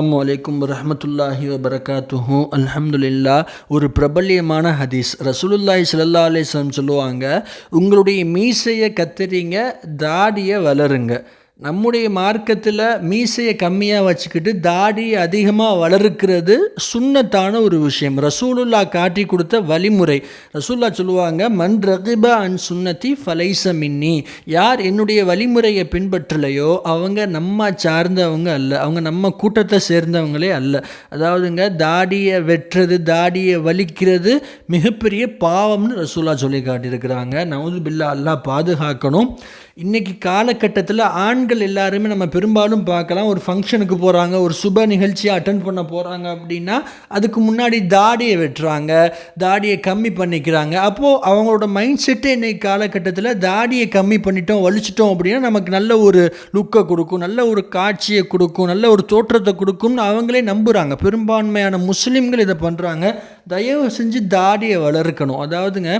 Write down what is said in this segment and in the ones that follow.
அஸ்ஸலாமு அலைக்கும் ரஹமத்துல்லாஹி வபரகாத்துஹு. அல்ஹம்துலில்லா. ஒரு பிரபல்யமான ஹதீஸ். ரசூலுல்லாஹி சல்லா அலிஸ்லாம் சொல்லுவாங்க உங்களுடைய மீசையை கத்துறீங்க தாடியை வளருங்க. நம்முடைய மார்க்கத்தில் மீசையை கம்மியாக வச்சுக்கிட்டு தாடி அதிகமாக வளர்க்கிறது சுண்ணத்தான ஒரு விஷயம். ரசூலுல்லா காட்டி கொடுத்த வழிமுறை. ரசூல்லா சொல்லுவாங்க மன் ரகிபா அன் சுன்னத்தி ஃபலைச மின்னி. யார் என்னுடைய வழிமுறையை பின்பற்றலையோ அவங்க நம்ம சார்ந்தவங்க அல்ல. அவங்க நம்ம கூட்டத்தை சேர்ந்தவங்களே அல்ல. அதாவதுங்க தாடியை வெட்டுறது தாடியை வலிக்கிறது மிகப்பெரிய பாவம்னு ரசூல்லா சொல்லி காட்டியிருக்கிறாங்க. நவுது பில்லா அல்லா பாதுகாக்கணும். இன்றைக்கி காலகட்டத்தில் ஆண்கள் எல்லாருமே நம்ம பெரும்பாலும் பார்க்கலாம். ஒரு ஃபங்க்ஷனுக்கு போகிறாங்க ஒரு சுப நிகழ்ச்சியை அட்டன் பண்ண போகிறாங்க அப்படின்னா அதுக்கு முன்னாடி தாடியை வெட்டுறாங்க தாடியை கம்மி பண்ணிக்கிறாங்க. அப்போது அவங்களோட மைண்ட் செட்டு இன்றைக்கி காலகட்டத்தில் தாடியை கம்மி பண்ணிட்டோம் வலிச்சிட்டோம் அப்படின்னா நமக்கு நல்ல ஒரு லுக்கை கொடுக்கும் நல்ல ஒரு காட்சியை கொடுக்கும் நல்ல ஒரு தோற்றத்தை கொடுக்கும்னு அவங்களே நம்புகிறாங்க பெரும்பான்மையான முஸ்லீம்கள் இதை பண்ணுறாங்க தயவு செஞ்சு தாடியை வளர்க்கணும். அதாவதுங்க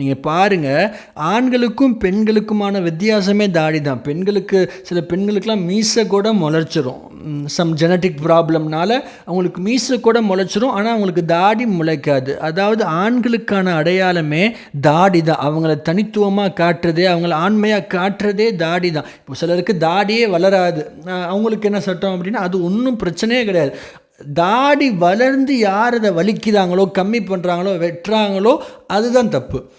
நீங்கள் பாருங்கள் ஆண்களுக்கும் பெண்களுக்குமான வித்தியாசமே தாடி தான். பெண்களுக்கு சில பெண்களுக்கெல்லாம் மீசை கூட முளைச்சிரும். சம் ஜெனட்டிக் ப்ராப்ளம்னால அவங்களுக்கு மீசை கூட முளைச்சிரும் ஆனால் அவங்களுக்கு தாடி முளைக்காது. அதாவது ஆண்களுக்கான அடையாளமே தாடி தான். அவங்கள தனித்துவமாக காட்டுறதே அவங்கள ஆண்மையாக காட்டுறதே தாடி தான். இப்போ சிலருக்கு தாடியே வளராது. அவங்களுக்கு என்ன சட்டம் அப்படின்னா அது ஒன்றும் பிரச்சனையே கிடையாது. தாடி வளர்ந்து யார் அதை வலிக்கிறாங்களோ கம்மி பண்ணுறாங்களோ வெட்டுறாங்களோ அதுதான் தப்பு.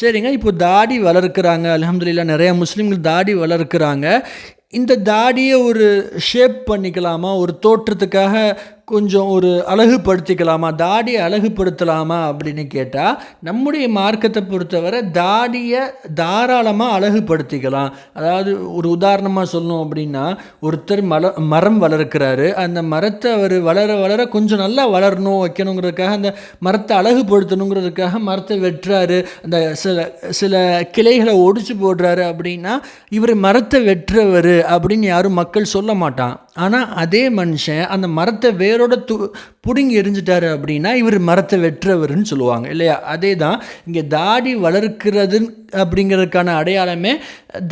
சரிங்க இப்போ தாடி வளர்க்குறாங்க. அலமதுல்லா நிறையா முஸ்லீம்கள் தாடி வளர்க்குறாங்க. இந்த தாடியை ஒரு ஷேப் பண்ணிக்கலாமா? ஒரு தோற்றத்துக்காக கொஞ்சம் ஒரு அழகுபடுத்திக்கலாமா? தாடியை அழகுபடுத்தலாமா அப்படின்னு கேட்டால் நம்முடைய மார்க்கத்தை பொறுத்தவரை தாடியை தாராளமாக அழகுபடுத்திக்கலாம். அதாவது ஒரு உதாரணமாக சொல்லணும் அப்படின்னா ஒருத்தர் மல மரம் வளர்க்குறாரு. அந்த மரத்தை அவர் வளர வளர கொஞ்சம் நல்லா வளரணும் வைக்கணுங்கிறதுக்காக அந்த மரத்தை அழகுபடுத்தணுங்கிறதுக்காக மரத்தை வெட்டுறாரு. அந்த சில சில கிளைகளை ஒடிச்சு போடுறாரு அப்படின்னா இவர் மரத்தை வெட்டுறவர் அப்படின்னு யாரும் மக்கள் சொல்ல மாட்டான். ஆனால் அதே மனுஷன் அந்த மரத்தை வேரோட து பிடுங்கி எரிஞ்சிட்டாரு அப்படின்னா இவர் மரத்தை வெட்டுறவர்னு சொல்லுவாங்க இல்லையா? அதே தான் இங்கே தாடி வளர்க்கிறதுன்னு அப்படிங்கிறதுக்கான அடையாளமே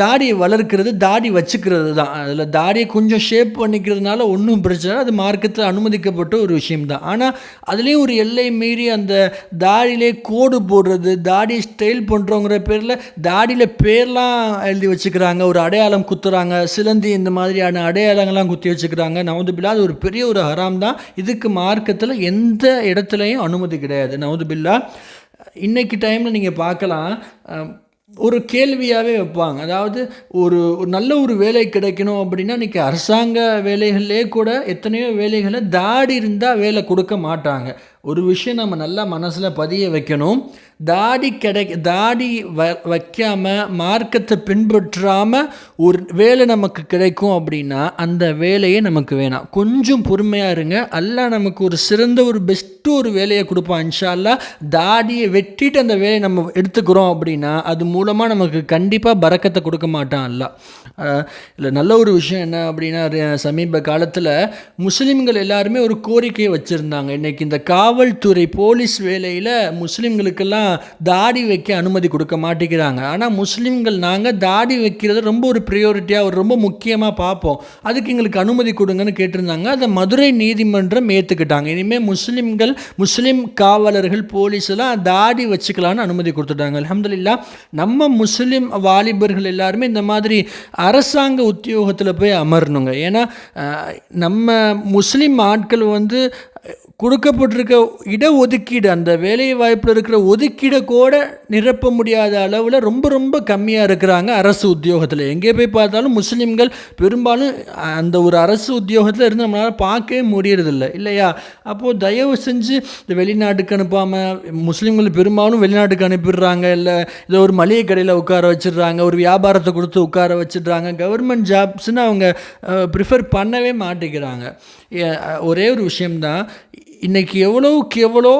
தாடியை வளர்க்கிறது தாடி வச்சுக்கிறது தான். அதில் தாடியை கொஞ்சம் ஷேப் பண்ணிக்கிறதுனால ஒன்றும் பிரச்சனை இல்லை. அது மார்க்கத்தில் அனுமதிக்கப்பட்ட ஒரு விஷயம்தான். ஆனால் அதுலேயும் ஒரு எல்லை மீறி அந்த தாடியிலே கோடு போடுறது தாடி ஸ்டைல் பண்ணுறோங்கிற பேரில் தாடியில் பேர்லாம் எழுதி வச்சுக்கிறாங்க ஒரு அடையாளம் குத்துறாங்க சிலந்தி இந்த மாதிரியான அடையாளங்கள்லாம் குத்தி வச்சுக்கிறாங்க. நவதுபில்லா அது ஒரு பெரிய ஒரு ஹராம் தான் இதுக்கு மார்க்கத்தில் எந்த இடத்துலையும் அனுமதி கிடையாது. நவதுபில்லா இன்னைக்கு டைமில் நீங்கள் பார்க்கலாம். ஒரு கேள்வியாகவே வைப்பாங்க. அதாவது ஒரு ஒரு நல்ல ஒரு வேலை கிடைக்கணும் அப்படின்னா இன்றைக்கி அரசாங்க வேலைகள்லேயே கூட எத்தனையோ வேலைகளை தாடி இருந்தால் வேலை கொடுக்க மாட்டாங்க. ஒரு விஷயம் நம்ம நல்லா மனசில் பதிய வைக்கணும். தாடி கிடை தாடி வ வைக்காமல் மார்க்கத்தை பின்பற்றாமல் ஒரு வேலை நமக்கு கிடைக்கும் அப்படின்னா அந்த வேலையே நமக்கு வேணாம். கொஞ்சம் பொறுமையாக இருங்க. அல்லாஹ் நமக்கு ஒரு சிறந்த ஒரு பெஸ்ட்டு ஒரு வேலையை கொடுப்பான். இன்ஷா தாடியை வெட்டிட்டு அந்த வேலையை நம்ம எடுத்துக்கிறோம் அப்படின்னா அது மூலமாக நமக்கு கண்டிப்பாக பறக்கத்தை கொடுக்க மாட்டான் அல்ல இல்லை நல்ல ஒரு விஷயம் என்ன அப்படின்னா சமீப காலத்தில் முஸ்லீம்கள் எல்லாருமே ஒரு கோரிக்கையை வச்சுருந்தாங்க. இன்றைக்கி இந்த காவல்துறை போலீஸ் வேலையில் முஸ்லீம்களுக்கெல்லாம் தாடி வைக்க அனுமதி கொடுக்க மாட்டேங்கிறாங்க. ஆனால் முஸ்லீம்கள் நாங்கள் தாடி வைக்கிறது ரொம்ப ஒரு ப்ரியோரிட்டியாக ஒரு ரொம்ப முக்கியமாக பார்ப்போம். அதுக்கு எங்களுக்கு அனுமதி கொடுங்கன்னு கேட்டிருந்தாங்க. அதை மதுரை நீதிமன்றம் ஏற்றுக்கிட்டாங்க இனிமேல் முஸ்லீம்கள் முஸ்லீம் காவலர்கள் போலீஸ் எல்லாம் தாடி வச்சுக்கலான்னு அனுமதி கொடுத்துட்டாங்க. அலமதுல்லா நம்ம முஸ்லீம் வாலிபர்கள் எல்லாருமே இந்த மாதிரி அரசாங்க உத்தியோகத்தில் போய் அமரணுங்க. ஏன்னா நம்ம முஸ்லீம் ஆட்கள் வந்து கொடுக்கப்பட்டிருக்க இடஒதுக்கீடு அந்த வேலை வாய்ப்பில் இருக்கிற ஒதுக்கீடை கூட நிரப்ப முடியாத அளவில் ரொம்ப ரொம்ப கம்மியாக இருக்கிறாங்க அரசு உத்தியோகத்தில். எங்கே போய் பார்த்தாலும் முஸ்லீம்கள் பெரும்பாலும் அந்த ஒரு அரசு உத்தியோகத்தில் இருந்து நம்மளால் பார்க்கவே முடியறதில்ல. இல்லையா? அப்போது தயவு செஞ்சு இந்த வெளிநாட்டுக்கு அனுப்பாமல் முஸ்லீம்கள் பெரும்பாலும் வெளிநாட்டுக்கு அனுப்பிடுறாங்க இல்லை இதை ஒரு மளிகை கடையில் உட்கார வச்சிடுறாங்க ஒரு வியாபாரத்தை கொடுத்து உட்கார வச்சிடுறாங்க. கவர்மெண்ட் ஜாப்ஸ்னு அவங்க ப்ரிஃபர் பண்ணவே மாட்டேங்கிறாங்க. ஒரே ஒரு விஷயம்தான் இன்றைக்கி எவ்வளோவுக்கு எவ்வளோ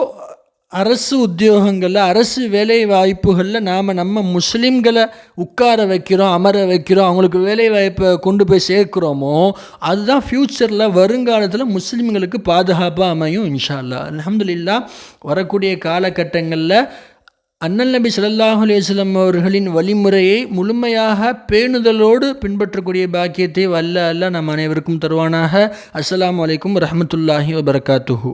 அரசு உத்தியோகங்களில் அரசு வேலை வாய்ப்புகளில் நாம் நம்ம முஸ்லீம்களை உட்கார வைக்கிறோம் அமர வைக்கிறோம் அவங்களுக்கு வேலை வாய்ப்பை கொண்டு போய் சேர்க்குறோமோ அதுதான் ஃப்யூச்சரில் வருங்காலத்தில் முஸ்லீம்களுக்கு பாதுகாப்பாக அமையும் இன்ஷா அல்லாஹ். வரக்கூடிய காலகட்டங்களில் அண்ணல் நபி சல்லாஹ் அலேஸ்லம் அவர்களின் வழிமுறையை முழுமையாக பேணுதலோடு பின்பற்றக்கூடிய பாக்கியத்தை வல்ல அல்ல நம் அனைவருக்கும் தருவானாக. அஸ்லாம் அலைக்கும் ரஹமத்துல்லாஹி வபர்காத்துஹூ.